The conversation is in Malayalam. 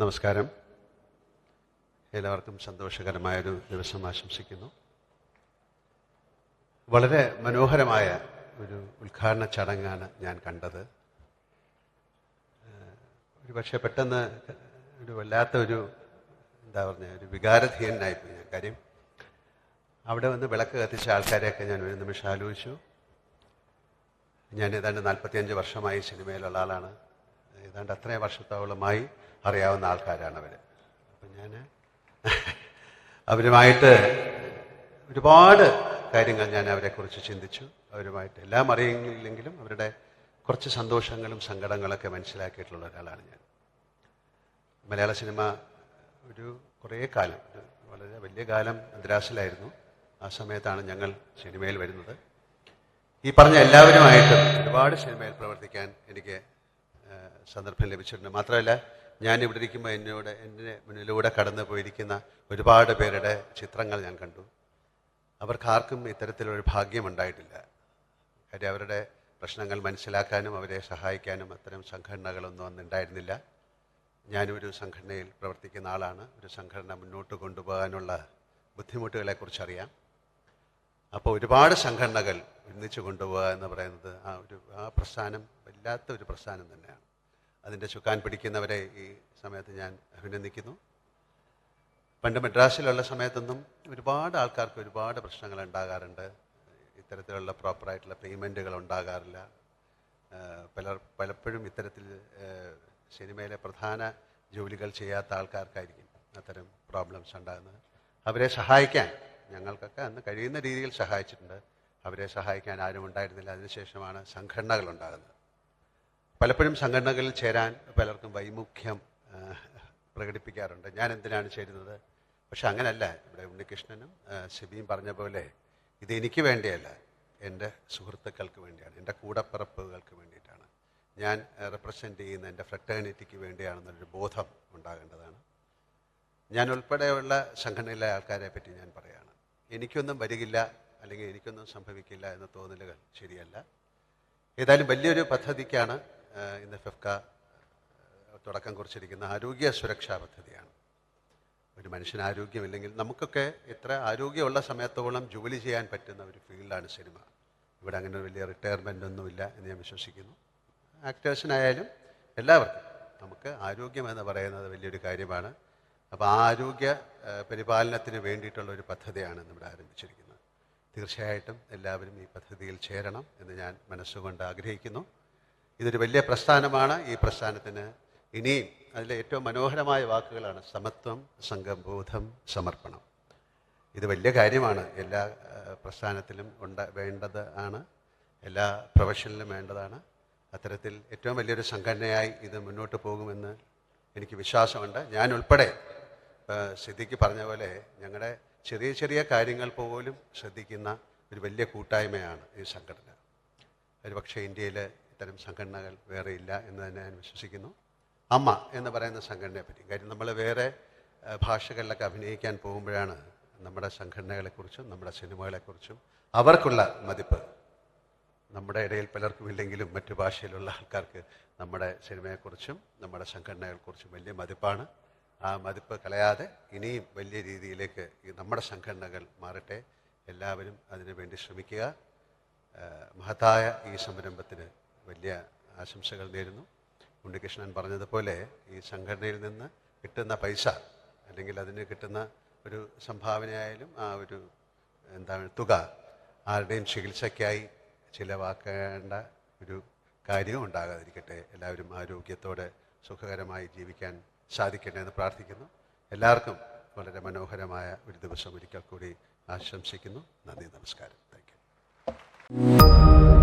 നമസ്കാരം. എല്ലാവർക്കും സന്തോഷകരമായൊരു ദിവസം ആശംസിക്കുന്നു. വളരെ മനോഹരമായ ഒരു ഉദ്ഘാടന ചടങ്ങാണ് ഞാൻ കണ്ടത്. ഒരു പക്ഷേ പെട്ടെന്ന് ഒരു വല്ലാത്ത ഒരു എന്താ പറഞ്ഞ ഒരു വികാരധീയനായിപ്പോയി ഞാൻ കാര്യം. അവിടെ വന്ന് വിളക്ക് കത്തിച്ച ആൾക്കാരെയൊക്കെ ഞാൻ ഒരു നിമിഷം ആലോചിച്ചു. ഞാൻ ഏതാണ്ട് നാൽപ്പത്തിയഞ്ച് വർഷമായി സിനിമയിലുള്ള ആളാണ്. ഏതാണ്ട് അത്രയും വർഷത്തോളമായി അറിയാവുന്ന ആൾക്കാരാണ് അവർ അപ്പം ഞാൻ അവരുമായിട്ട് ഒരുപാട് കാര്യങ്ങൾ ഞാൻ അവരെക്കുറിച്ച് ചിന്തിച്ചു. അവരുമായിട്ട് എല്ലാം അറിയില്ലെങ്കിലും അവരുടെ കുറച്ച് സന്തോഷങ്ങളും സങ്കടങ്ങളൊക്കെ മനസ്സിലാക്കിയിട്ടുള്ള ഒരാളാണ് ഞാൻ. മലയാള സിനിമ ഒരു കുറേ കാലം വളരെ വലിയ കാലം മദ്രാസിലായിരുന്നു. ആ സമയത്താണ് ഞങ്ങൾ സിനിമയിൽ വരുന്നത്. ഈ പറഞ്ഞ എല്ലാവരുമായിട്ടും ഒരുപാട് സിനിമയിൽ പ്രവർത്തിക്കാൻ എനിക്ക് സന്ദർഭം ലഭിച്ചിട്ടുണ്ട്. മാത്രമല്ല ഞാൻ ഇവിടെ ഇരിക്കുമ്പോൾ എന്നോട് എന്റെ മുന്നിലൂടെ കടന്നു പോയിരിക്കുന്ന ഒരുപാട് പേരുടെ ചിത്രങ്ങൾ ഞാൻ കണ്ടു. അവർക്കാർക്കും ഇത്തരത്തിലൊരു ഭാഗ്യം ഉണ്ടായിട്ടില്ല. കാര്യം അവരുടെ പ്രശ്നങ്ങൾ മനസ്സിലാക്കാനും അവരെ സഹായിക്കാനും അത്തരം സംഘടനകളൊന്നും അന്ന് ഉണ്ടായിരുന്നില്ല. ഞാനൊരു സംഘടനയിൽ പ്രവർത്തിക്കുന്ന ആളാണ്. ഒരു സംഘടന മുന്നോട്ട് കൊണ്ടുപോകാനുള്ള ബുദ്ധിമുട്ടുകളെക്കുറിച്ചറിയാം. അപ്പോൾ ഒരുപാട് സംഘടനകൾ ഒന്നിച്ചു കൊണ്ടുപോകുക എന്ന് പറയുന്നത് ആ ഒരു ആ പ്രസ്ഥാനം വല്ലാത്ത ഒരു പ്രസ്ഥാനം തന്നെയാണ്. അതിന്റെ ചുക്കാൻ പിടിക്കുന്നവരെ ഈ സമയത്ത് ഞാൻ അഭിനന്ദിക്കുന്നു. പണ്ട് മദ്രാസിലുള്ള സമയത്തൊന്നും ഒരുപാട് ആൾക്കാർക്ക് ഒരുപാട് പ്രശ്നങ്ങൾ ഉണ്ടാകാറുണ്ട്. ഇത്തരത്തിലുള്ള പ്രോപ്പറായിട്ടുള്ള പേയ്മെന്റുകൾ ഉണ്ടാകാറില്ല. പല പലർ പലപ്പോഴും ഇത്തരത്തിൽ സിനിമയിലെ പ്രധാന ജോലികൾ ചെയ്യാത്ത ആൾക്കാർക്കായിരിക്കും അത്തരം പ്രോബ്ലംസ് ഉണ്ടാകുന്നത്. അവരെ സഹായിക്കാൻ ഞങ്ങൾക്കൊക്കെ അന്ന് കഴിയുന്ന രീതിയിൽ സഹായിച്ചിട്ടുണ്ട്. അവരെ സഹായിക്കാൻ ആരും ഉണ്ടായിരുന്നില്ല. അതിനുശേഷമാണ് സംഘടനകൾ ഉണ്ടാകുന്നത്. പലപ്പോഴും സംഘടനകളിൽ ചേരാൻ പലർക്കും വൈമുഖ്യം പ്രകടിപ്പിക്കാറുണ്ട്. ഞാൻ എന്തിനാണ് ചേരുന്നത്? പക്ഷെ അങ്ങനല്ല. ഇവിടെ ഉണ്ണികൃഷ്ണനും സിബിയും പറഞ്ഞ പോലെ ഇത് എനിക്ക് വേണ്ടിയല്ല. എന്റെ സുഹൃത്തുക്കൾക്ക് വേണ്ടിയാണ്. എന്റെ കൂടപ്പിറപ്പുകൾക്ക് വേണ്ടിയിട്ടാണ്. ഞാൻ റെപ്രസെന്റ് ചെയ്യുന്ന എന്റെ ഫ്രട്ടേണിറ്റിക്ക് വേണ്ടിയാണെന്നൊരു ബോധം ഉണ്ടാകേണ്ടതാണ്. ഞാൻ ഉൾപ്പെടെയുള്ള സംഘടനയിലെ ആൾക്കാരെ പറ്റി ഞാൻ പറയുകയാണ് എനിക്കൊന്നും വരികില്ല അല്ലെങ്കിൽ എനിക്കൊന്നും സംഭവിക്കില്ല എന്ന തോന്നലുകൾ ശരിയല്ല. ഏതായാലും വലിയൊരു പദ്ധതിക്കാണ് ഇന്ന് ഫെഫ്ക തുടക്കം കുറിച്ചിരിക്കുന്ന ആരോഗ്യ സുരക്ഷാ പദ്ധതിയാണ്. ഒരു മനുഷ്യന് ആരോഗ്യമില്ലെങ്കിൽ നമുക്കൊക്കെ എത്ര ആരോഗ്യമുള്ള സമയത്തോളം ജോലി ചെയ്യാൻ പറ്റുന്ന ഒരു ഫീൽഡാണ് സിനിമ. ഇവിടെ അങ്ങനെ വലിയ റിട്ടയർമെന്റ് ഒന്നുമില്ല എന്ന് ഞാൻ വിശ്വസിക്കുന്നു. ആക്ടേഴ്സിനായാലും എല്ലാവർക്കും നമുക്ക് ആരോഗ്യം എന്ന് പറയുന്നത് വലിയൊരു കാര്യമാണ്. അപ്പോൾ ആ ആരോഗ്യ പരിപാലനത്തിന് വേണ്ടിയിട്ടുള്ള ഒരു പദ്ധതിയാണ് നമ്മുടെ ആരംഭിച്ചിരിക്കുന്നത്. തീർച്ചയായിട്ടും എല്ലാവരും ഈ പദ്ധതിയിൽ ചേരണം എന്ന് ഞാൻ മനസ്സുകൊണ്ട് ആഗ്രഹിക്കുന്നു. ഇതൊരു വലിയ പ്രസ്ഥാനമാണ് ഈ പ്രസ്ഥാനത്തിന്. ഇനിയും അതിലെ ഏറ്റവും മനോഹരമായ വാക്കുകളാണ് സമത്വം സംഘബോധം സമർപ്പണം. ഇത് വലിയ കാര്യമാണ്. എല്ലാ പ്രസ്ഥാനത്തിലും ഉണ്ട വേണ്ടത് ആണ്. എല്ലാ പ്രൊഫഷനിലും വേണ്ടതാണ്. അത്തരത്തിൽ ഏറ്റവും വലിയൊരു സംഘടനയായി ഇത് മുന്നോട്ട് പോകുമെന്ന് എനിക്ക് വിശ്വാസമുണ്ട്. ഞാൻ ഉൾപ്പെടെ സിദ്ധിക്ക് പറഞ്ഞ പോലെ ഞങ്ങളുടെ ചെറിയ ചെറിയ കാര്യങ്ങൾ പോലും ശ്രദ്ധിക്കുന്ന ഒരു വലിയ കൂട്ടായ്മയാണ് ഈ സംഘടന. ഒരുപക്ഷെ ഇന്ത്യയിൽ ഇത്തരം സംഘടനകൾ വേറെ ഇല്ല എന്ന് തന്നെ ഞാൻ വിശ്വസിക്കുന്നു. അമ്മ എന്ന് പറയുന്ന സംഘടനയെ പറ്റി കാര്യം നമ്മൾ വേറെ ഭാഷകളിലൊക്കെ അഭിനയിക്കാൻ പോകുമ്പോഴാണ് നമ്മുടെ സംഘടനകളെക്കുറിച്ചും നമ്മുടെ സിനിമകളെക്കുറിച്ചും അവർക്കുള്ള മതിപ്പ്. നമ്മുടെ ഇടയിൽ പലർക്കും ഇല്ലെങ്കിലും മറ്റു ഭാഷയിലുള്ള ആൾക്കാർക്ക് നമ്മുടെ സിനിമയെക്കുറിച്ചും നമ്മുടെ സംഘടനകളെക്കുറിച്ചും വലിയ മതിപ്പാണ്. ആ മതിപ്പ് കളയാതെ ഇനിയും വലിയ രീതിയിലേക്ക് നമ്മുടെ സംഘടനകൾ മാറട്ടെ. എല്ലാവരും അതിനുവേണ്ടി ശ്രമിക്കുക. മഹത്തായ ഈ സംരംഭത്തിന് വലിയ ആശംസകൾ നേരുന്നു. ഉണ്ണികൃഷ്ണൻ പറഞ്ഞതുപോലെ ഈ സംഘടനയിൽ നിന്ന് കിട്ടുന്ന പൈസ അല്ലെങ്കിൽ അതിന് കിട്ടുന്ന ഒരു സംഭാവനയായാലും ആ ഒരു എന്താണ് തുക ആരുടെയും ചികിത്സയ്ക്കായി ചിലവാക്കേണ്ട ഒരു കാര്യവും ഉണ്ടാകാതിരിക്കട്ടെ. എല്ലാവരും ആരോഗ്യത്തോടെ സുഖകരമായി ജീവിക്കാൻ സാധിക്കട്ടെ എന്ന് പ്രാർത്ഥിക്കുന്നു. എല്ലാവർക്കും വളരെ മനോഹരമായ ഒരു ദിവസം ഒരിക്കൽ കൂടി ആശംസിക്കുന്നു. നന്ദി നമസ്കാരം. Thank you.